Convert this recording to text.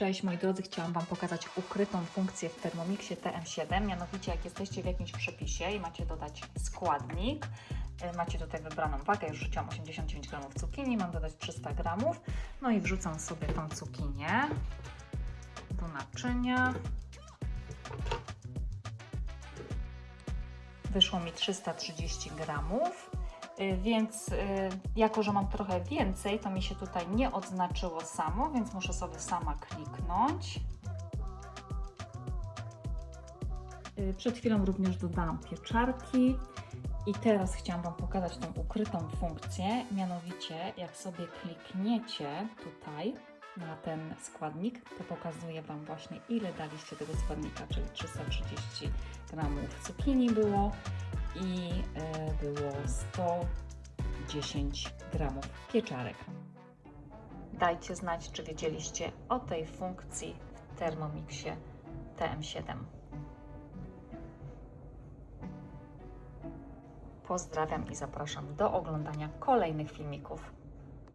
Cześć moi drodzy, chciałam Wam pokazać ukrytą funkcję w Thermomixie TM7. Mianowicie, jak jesteście w jakimś przepisie i macie dodać składnik, y, macie tutaj wybraną wagę, już rzuciłam 89 gramów cukinii, mam dodać 300 gramów, no i wrzucam sobie tą cukinię do naczynia. Wyszło mi 330 gramów. Y, Więc y, jako, że mam trochę więcej, to mi się tutaj nie odznaczyło samo, więc muszę sobie sama kliknąć. Y, Przed chwilą również dodałam pieczarki. I teraz chciałam Wam pokazać tą ukrytą funkcję, mianowicie jak sobie klikniecie tutaj na ten składnik, to pokazuje Wam właśnie ile daliście tego składnika, czyli 330 gramów cukinii było. I było 110 gramów pieczarek. Dajcie znać, czy wiedzieliście o tej funkcji w Thermomixie TM7. Pozdrawiam i zapraszam do oglądania kolejnych filmików.